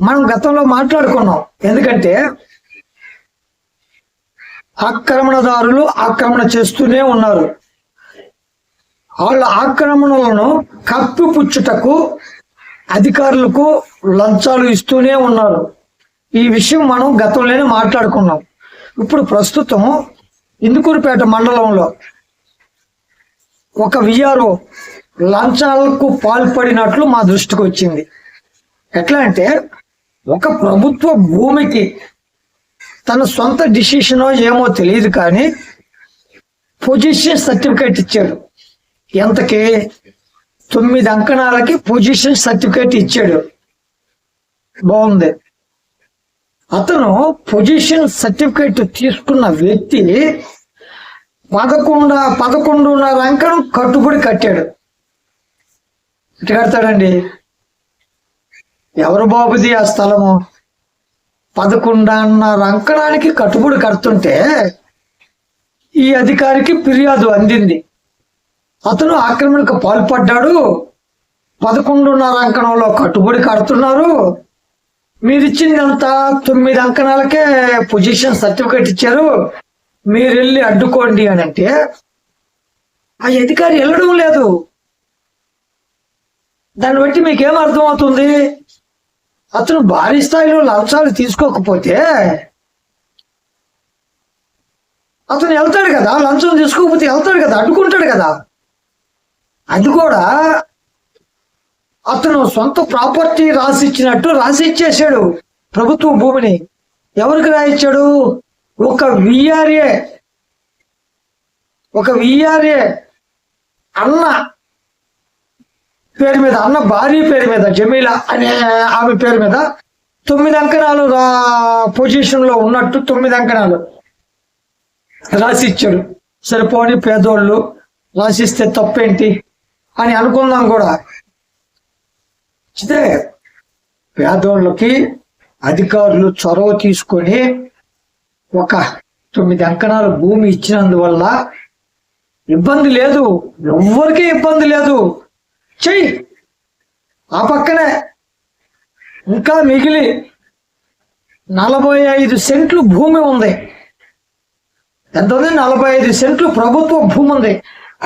మనం గతంలో మాట్లాడుకున్నాం. ఎందుకంటే ఆక్రమణదారులు ఆక్రమణ చేస్తూనే ఉన్నారు. వాళ్ళ ఆక్రమణలను కప్పిపుచ్చుటకు అధికారులకు లంచాలు ఇస్తూనే ఉన్నారు. ఈ విషయం మనం గతంలోనే మాట్లాడుకున్నాం. ఇప్పుడు ప్రస్తుతం ఇందుకూరుపేట మండలంలో ఒక విఆర్ఓ లంచాలకు పాల్పడినట్లు మా దృష్టికి వచ్చింది. ఎట్లా అంటే ఒక ప్రభుత్వ భూమికి తన సొంత డిసిషనో ఏమో తెలియదు కానీ పొజిషన్ సర్టిఫికేట్ ఇచ్చాడు. ఎంతకి? తొమ్మిది అంకణాలకి పొజిషన్ సర్టిఫికేట్ ఇచ్చాడు. బాగుంది. అతను పొజిషన్ సర్టిఫికేట్ తీసుకున్న వ్యక్తి పదకొండు పదకొండున్నర అంకణం కట్టుబడి కట్టాడు. ఎట్టు కడతాడండి? ఎవరు బాబుది ఆ స్థలము? పదకొండున్నర అంకణానికి కట్టుబడి కడుతుంటే ఈ అధికారికి ఫిర్యాదు అందింది. అతను ఆక్రమణకు పాల్పడ్డాడు. పదకొండున్నర అంకణంలో కట్టుబడి కడుతున్నారు. మీరిచ్చిందంతా తొమ్మిది అంకణాలకే పొజిషన్ సర్టిఫికేట్ ఇచ్చారు. మీరు వెళ్ళి అడ్డుకోండి అని అంటే ఆ అధికారి వెళ్ళడం లేదు. దాన్ని బట్టి మీకేం అర్థమవుతుంది? అతను భారీ స్థాయిలో లంచాలు తీసుకోకపోతే అతను వెళ్తాడు కదా లంచం తీసుకోకపోతే వెళ్తాడు కదా అడ్డుకుంటాడు కదా. అది కూడా అతను సొంత ప్రాపర్టీ రాసి ఇచ్చినట్టు రాసి ఇచ్చేసాడు ప్రభుత్వ భూమిని. ఎవరికి రాయిచ్చాడు? ఒక విఆర్ఏ ఒక విఆర్ఏ అన్న పేరు మీద అన్న భార్య పేరు మీద జమీల అనే ఆమె పేరు మీద తొమ్మిది అంకణాలు రా పొజిషన్లో ఉన్నట్టు తొమ్మిది అంకణాలు రాసి ఇచ్చారు. సరిపోని పేదోళ్ళు రాసిస్తే తప్పేంటి అని అనుకుందాం కూడా. అయితే పేదోళ్ళకి అధికారులు చొరవ తీసుకొని ఒక తొమ్మిది అంకణాలు భూమి ఇచ్చినందువల్ల ఇబ్బంది లేదు. ఎవ్వరికీ ఇబ్బంది లేదు. చెయ్యి. ఆ పక్కనే ఇంకా మిగిలి నలభై ఐదు సెంట్లు భూమి ఉంది. ఎంత ఉంది? నలభై ఐదు సెంట్లు ప్రభుత్వ భూమి ఉంది.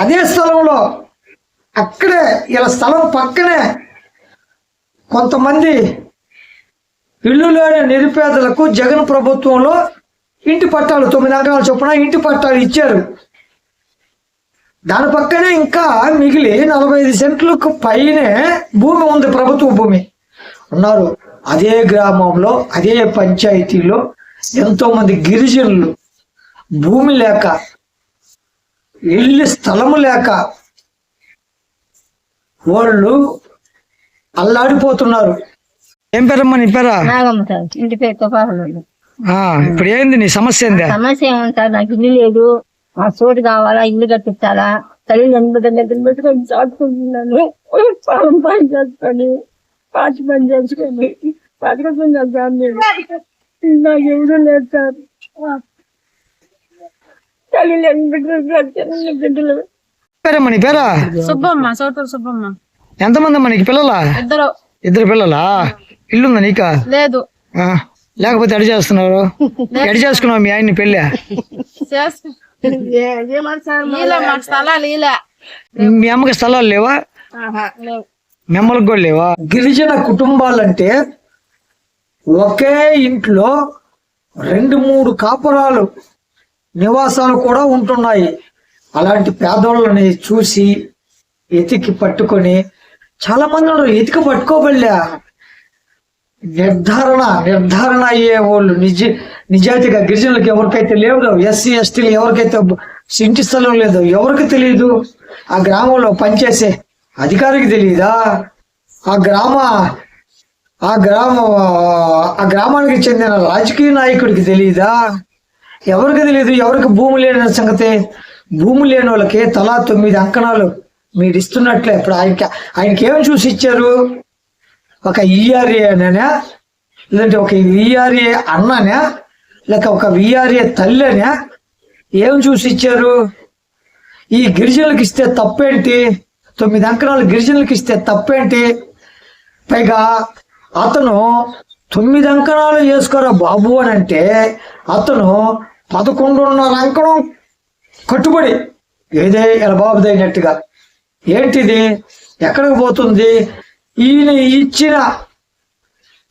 అదే స్థలంలో అక్కడే ఇలా స్థలం పక్కనే కొంతమంది ఇల్లు లేని నిరుపేదలకు జగన్ ప్రభుత్వంలో ఇంటి పట్టాలు తొమ్మిది అంకణాల చొప్పున ఇంటి పట్టాలు ఇచ్చారు. దాని పక్కనే ఇంకా మిగిలి నలభై ఐదు సెంట్లకు పైనే భూమి ఉంది ప్రభుత్వ భూమి. ఉన్నారు. అదే గ్రామంలో అదే పంచాయతీలో ఎంతో మంది గిరిజనులు భూమి లేక ఇల్లు స్థలము లేక వాళ్ళు అల్లాడిపోతున్నారు. ఏం పేరమ్మా నీ పేరా? ఇంటి పేరు ఇప్పుడు ఏంది నీ సమస్య ఏంది? సమస్య ఏముంది సార్? నాకు ఇల్లు లేదు. మా చోటు కావాలా? ఇల్లు కట్టించాలా తల్లి నన్ను దగ్గర పెట్టుకొని చాటుకుంటున్నాను. పాలం పని చేసుకొని పాచి పని చేసుకొని నేను. నాకు ఎవరు లేదు సార్. తల్లి లేని బిడ్డలు బిడ్డలు పేరమ్మా నీ పేరా? సుబ్బమ్మ సోటూరు సుబ్బమ్మ. ఎంతమంది అమ్మా నీకు పిల్లలా? ఇద్దరు. ఇద్దరు పిల్లలా? ఇల్లుందా నీకా? లేదు. ఆ, లేకపోతే ఎడ చేస్తున్నారు? ఎడ చేసుకున్నావు మీ ఆయన్ని పెళ్ళి? స్థలాలు ఈలే మీ అమ్మకి స్థలాలు లేవా? లేవు. మీ అమ్మలకు కూడా లేవా? గిరిజన కుటుంబాలంటే ఒకే ఇంట్లో రెండు మూడు కాపురాలు నివాసాలు కూడా ఉంటున్నాయి. అలాంటి పేదోళ్ళని చూసి ఎతికి పట్టుకొని చాలా మంది ఉన్నారు. ఎతికి పట్టుకోబడలే. నిర్ధారణ నిర్ధారణ అయ్యే వాళ్ళు. నిజ నిజాయితీగా గిరిజనులకు ఎవరికైతే లేవు ఎస్సీ ఎస్టీలు ఎవరికైతే ఇంటి స్థలం లేదో ఎవరికి తెలియదు ఆ గ్రామంలో పనిచేసే అధికారికి తెలియదా ఆ గ్రామ ఆ గ్రామ ఆ గ్రామానికి చెందిన రాజకీయ నాయకుడికి తెలియదా ఎవరికి తెలియదు ఎవరికి భూమి లేని సంగతి? భూమి లేని వాళ్ళకి తలా తొమ్మిది అంకణాలు మీరు ఇస్తున్నట్లే. ఇప్పుడు ఆయనకి ఆయనకి ఏమి చూసి ఇచ్చారు? ఒక ఈఆర్ఏ అనా లేదంటే ఒక విఆర్ఏ అన్ననా? లేక ఒక విఆర్ఏ తల్లినా? ఏం చూసి ఇచ్చారు ఈ గిరిజనులకు ఇస్తే తప్పేంటి? తొమ్మిది అంకణాలు గిరిజనులకు ఇస్తే తప్పేంటి? పైగా అతను తొమ్మిది అంకణాలు వేసుకోరా బాబు అని అంటే అతను పదకొండున్నర అంకణం కట్టుబడి ఏదే ఇలా బాబుదైనట్టుగా అయినట్టుగా ఏంటిది? ఎక్కడికి పోతుంది? ఈయన ఇచ్చిన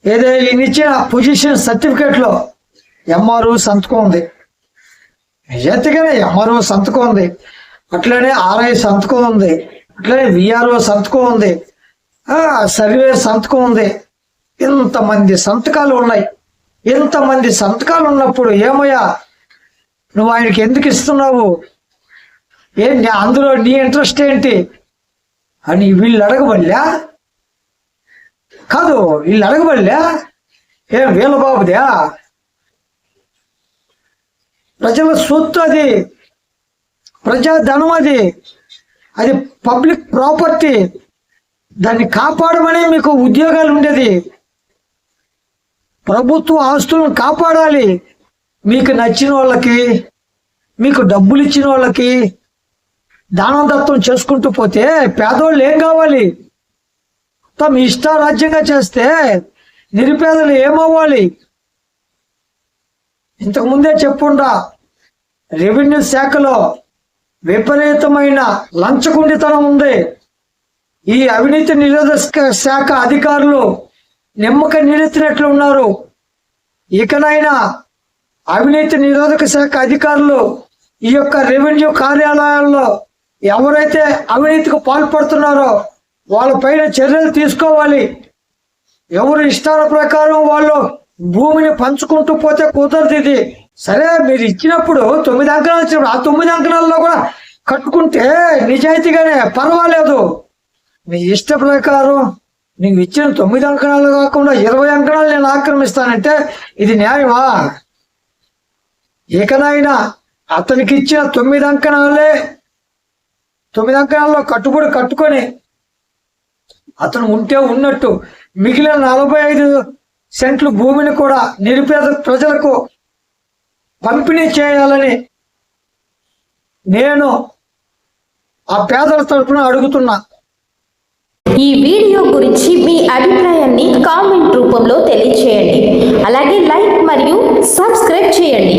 ఏదైనా ఈయన ఇచ్చిన పొజిషన్ సర్టిఫికేట్లో ఎంఆర్ఓ సంతకం ఉంది. నిజాతిగానే ఎంఆర్ఓ సంతకం ఉంది. అట్లనే ఆర్ఐ సంతకం ఉంది. అట్లనే విఆర్ఓ సంతకం ఉంది. సర్వే సంతకం ఉంది. ఇంతమంది సంతకాలు ఉన్నాయి. ఇంతమంది సంతకాలు ఉన్నప్పుడు ఏమయ్యా? నువ్వు ఆయనకి ఎందుకు ఇస్తున్నావు? ఏంటి అందులో నీ ఇంట్రెస్ట్ ఏంటి? అని వీళ్ళు అడగబల్లా కాదు వీళ్ళు అడగబడలే. ఏం వీళ్ళ బాబుదే ప్రజల సొత్తు అది. ప్రజాధనం అది. అది పబ్లిక్ ప్రాపర్టీ. దాన్ని కాపాడమని మీకు ఉద్యోగాలు ఉండేది. ప్రభుత్వ ఆస్తులను కాపాడాలి. మీకు నచ్చిన వాళ్ళకి మీకు డబ్బులు ఇచ్చిన వాళ్ళకి దానదత్వం చేసుకుంటూ పోతే పేదోళ్ళు ఏం కావాలి? తమ ఇష్టారాజ్యంగా చేస్తే నిరుపేదలు ఏమవ్వాలి? ఇంతకుముందే చెప్పుండా రెవెన్యూ శాఖలో విపరీతమైన లంచగుండితనం ఉంది. ఈ అవినీతి నిరోధక శాఖ అధికారులు నిమ్మక నిలిచినట్లు ఉన్నారు. ఇకనైనా అవినీతి నిరోధక శాఖ అధికారులు ఈ యొక్క రెవెన్యూ కార్యాలయాల్లో ఎవరైతే అవినీతికి పాల్పడుతున్నారో వాళ్ళపైన చర్యలు తీసుకోవాలి. ఎవరు ఇష్టాల ప్రకారం వాళ్ళు భూమిని పంచుకుంటూ పోతే కుదరదు ఇది. సరే మీరు ఇచ్చినప్పుడు తొమ్మిది అంకణాలు ఇచ్చినప్పుడు ఆ తొమ్మిది అంకణాల్లో కూడా కట్టుకుంటే నిజాయితీగానే పర్వాలేదు. మీ ఇష్ట ప్రకారం నీకు ఇచ్చిన తొమ్మిది అంకణాలు కాకుండా ఇరవై అంకణాలు నేను ఆక్రమిస్తానంటే ఇది న్యాయమా? ఇకనైనా అతనికి ఇచ్చిన తొమ్మిది అంకణాలే తొమ్మిది అంకణాల్లో కట్టుబడి కట్టుకొని అతను ఉంటే ఉన్నట్టు మిగిలిన నలభై ఐదు సెంట్లు భూమిని కూడా నిరుపేద ప్రజలకు పంపిణీ చేయాలని నేను ఆ పేదల తరపున అడుగుతున్నా. ఈ వీడియో గురించి మీ అభిప్రాయాన్ని కామెంట్ రూపంలో తెలియచేయండి. అలాగే లైక్ మరియు సబ్స్క్రైబ్ చేయండి.